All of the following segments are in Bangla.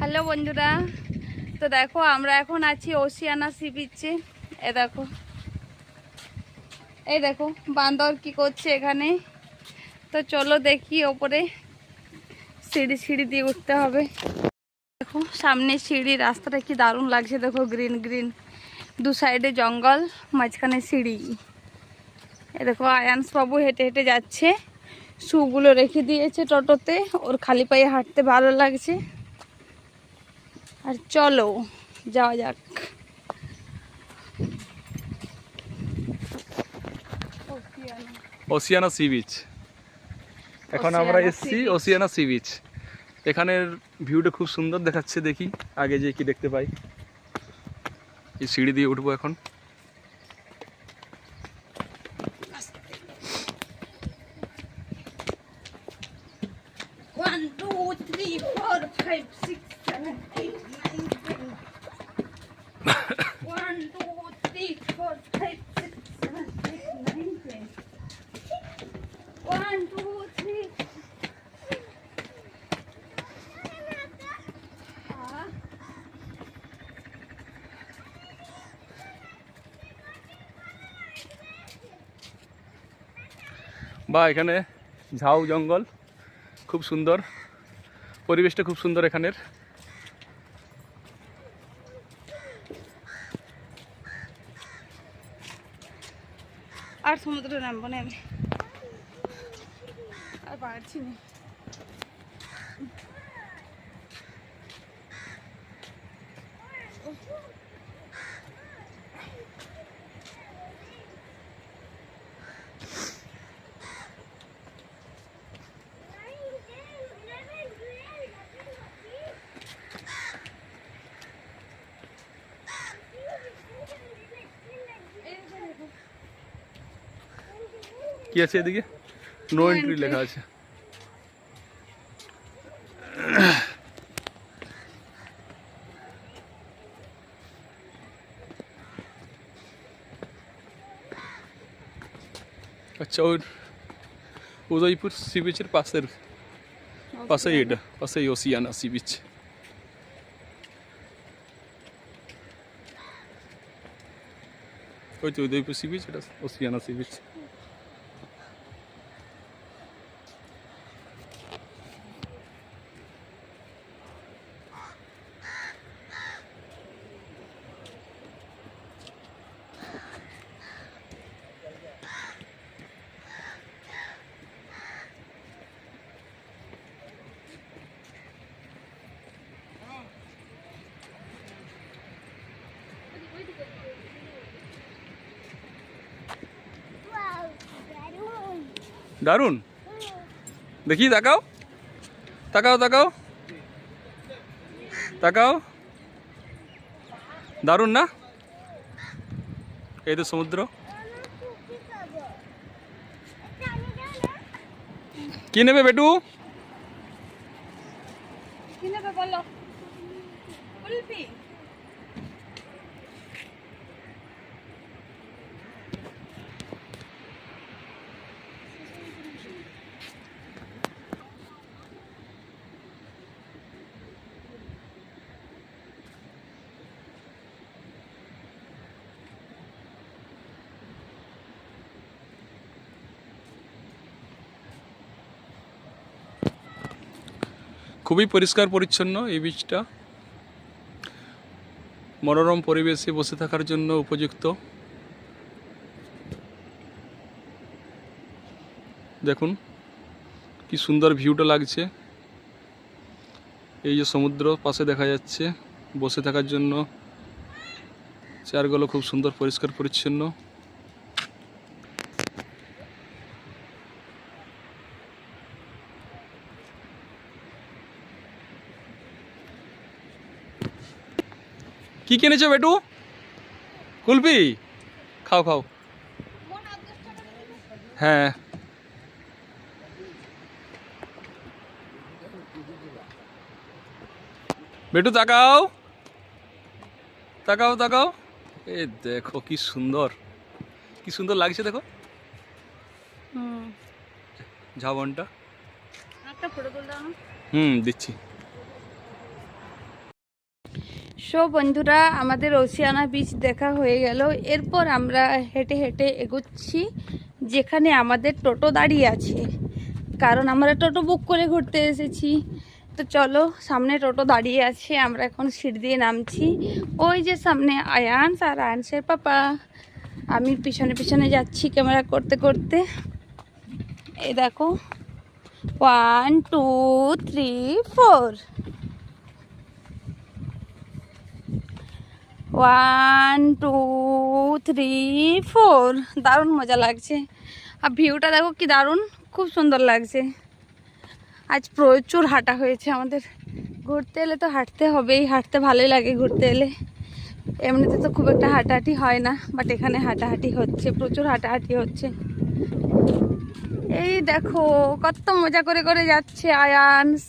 হ্যালো বন্ধুরা, তো দেখো আমরা এখন আছি ওসিয়ানা সি বিচে। এ দেখো, এই দেখো বান্দর কি করছে এখানে। তো চলো দেখি ওপরে, সিঁড়ি সিঁড়ি দিয়ে উঠতে হবে। দেখো সামনে সিঁড়ি, রাস্তাটা কি দারুণ লাগছে, দেখো গ্রিন গ্রিন। দু সাইডে জঙ্গল, মাঝখানে সিঁড়ি। এ দেখো আয়ান্স বাবু হেঁটে হেঁটে যাচ্ছে। শুগুলো রেখে দিয়েছে টোটোতে, ওর খালি পায়ে হাঁটতে ভালো লাগছে। আর চলো যাওয়া যাক। ওসিয়ানা সি বিচ এখন আমরা এসছি ওসিয়ানা সি বিচ এখানের ভিউটা খুব সুন্দর দেখাচ্ছে দেখি আগে যে কি দেখতে পাই। এই সিঁড়ি দিয়ে উঠবো এখন। বা এখানে ঝাউ জঙ্গল, খুব সুন্দর। পরিবেশটা খুব সুন্দর এখানের। আর সমুদ্রে নামবো না আমি। আর পারছি না। কি আছে এদিকে নো No এন্ট্রি entry. লেখা আছে আচ্ছা ওই উদয়পুর সি বিচের পাশের পাশেই এটা পাশেই ওসিয়ানা সি বিচ ওই তো উদয়পুর সি বিচ এটা ওসিয়ানা সি বিচ দারুণ। দেখি, তাকাও। তাকাও তাকাও। তাকাও। দারুণ না? এই তো সমুদ্র। কি নেবে বেটু? কি নেবে বলো? কুলফি। খুবই পরিষ্কার পরিচ্ছন্ন এই বীজটা মনোরম পরিবেশে বসে থাকার জন্য উপযুক্ত। দেখুন, কি সুন্দর ভিউটা লাগছে। এই যে সমুদ্র পাশে দেখা যাচ্ছে, বসে থাকার জন্য। চেয়ারগুলো খুব সুন্দর, পরিষ্কার, পরিচ্ছন্ন। কি কিনেছো বেটু? কুলপি খাও খাও। হ্যাঁ। বেটু তাকাও। তাকাও তাকাও। এ দেখো কি সুন্দর। কি সুন্দর লাগছে দেখো। ঝাবনটা। হুম দিচ্ছি। সো বন্ধুরা, আমাদের ওসিয়ানা বিচ দেখা হয়ে গেল। এরপর আমরা হেঁটে হেঁটে এগোচ্ছি, যেখানে আমাদের টোটো দাঁড়িয়ে আছে। কারণ আমরা টোটো বুক করে ঘুরতে এসেছি। তো চলো, সামনে টোটো দাঁড়িয়ে আছে, আমরা এখন সিঁড়ি দিয়ে নামছি। ওই যে সামনে আয়ানস আর আয়ানসের পাপা। আমি পিছনে পিছনে যাচ্ছি ক্যামেরা করতে করতে। এই দেখো। One two three four one two three four দারুণ মজা লাগছে। আর ভিউটা দেখো কি দারুণ, খুব সুন্দর লাগছে। আজ প্রচুর হাঁটা হয়েছে আমাদের। ঘুরতে এলে তো হাঁটতে হবেই, হাঁটতে ভালোই লাগে ঘুরতে এলে। এমনিতে তো খুব একটা হাঁটাহাঁটি হয় না বাট এখানে হাঁটাহাঁটি হচ্ছে, প্রচুর হাঁটাহাঁটি হচ্ছে। এই দেখো, কত মজা করে করে যাচ্ছে আয়ানস।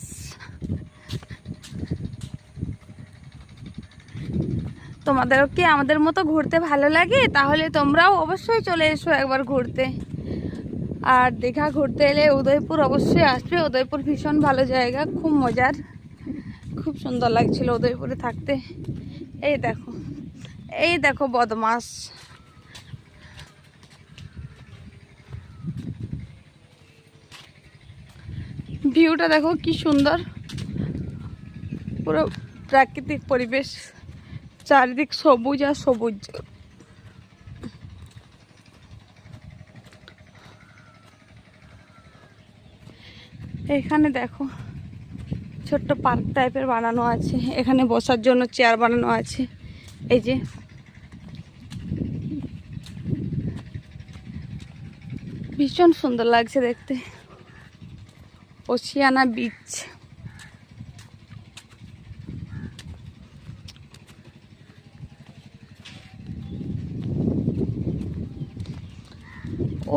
তোমাদেরও কি আমাদের মতো ঘুরতে ভালো লাগে? তাহলে তোমরাও অবশ্যই চলে এসো একবার ঘুরতে। আর দীঘা ঘুরতে এলে উদয়পুর অবশ্যই আসবে। উদয়পুর ভীষণ ভালো জায়গা, খুব মজার। খুব সুন্দর লাগছিল উদয়পুরে থাকতে। এই দেখো এই দেখো বদমাস ভিউটা দেখো কি সুন্দর। পুরো প্রাকৃতিক পরিবেশ। চারিদিক সবুজ আর সবুজ। এখানে দেখো, ছোট্ট পার্ক টাইপের বানানো আছে। এখানে বসার জন্য চেয়ার বানানো আছে। এই যে। ভীষণ সুন্দর লাগছে দেখতে। Oceana beach.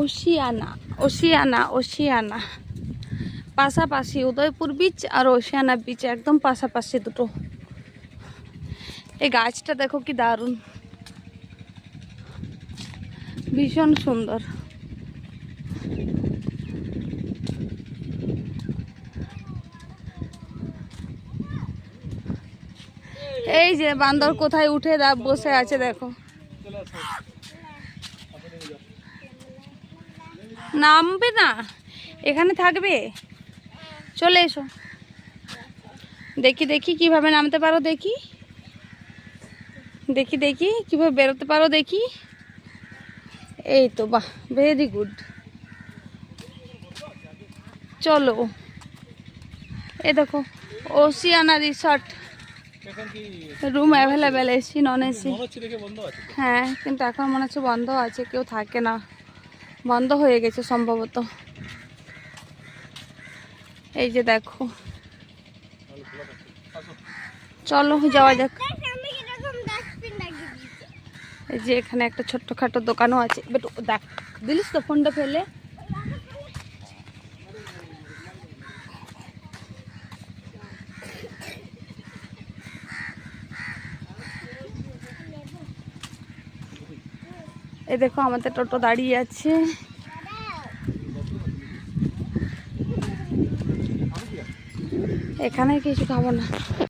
Oceana Oceana Oceana. পাশাপাশি উদয়পুর বিচ আর ওশিয়ানা বিচ একদম পাশাপাশি দুটো। এই গাছটা দেখো কি দারুণ। ভীষণ সুন্দর। এই যে বান্দর কোথায় উঠে দা বসে আছে দেখো। নামবে না। এখানে থাকবে? চলে এসো। দেখি দেখি কীভাবে নামতে পারো দেখি। দেখি দেখি কীভাবে বেরোতে পারো দেখি। এই তো বাহ ভেরি গুড চলো। এ দেখো Oceana resort room available AC non AC হ্যাঁ কিন্তু এখন মনে হচ্ছে বন্ধ আছে কেউ থাকে না। বন্ধ হয়ে গেছে সম্ভবত। এই যে দেখো। চলো, যাওয়া যাক। এই যে এখানে একটা ছোট্টখাটো দোকানও আছে। বেটু, দেখ, দিলিস তো ফোনটা ফেলে। এই দেখো, আমাদের টোটো দাঁড়িয়ে আছে। এখানে কিছু খাব না।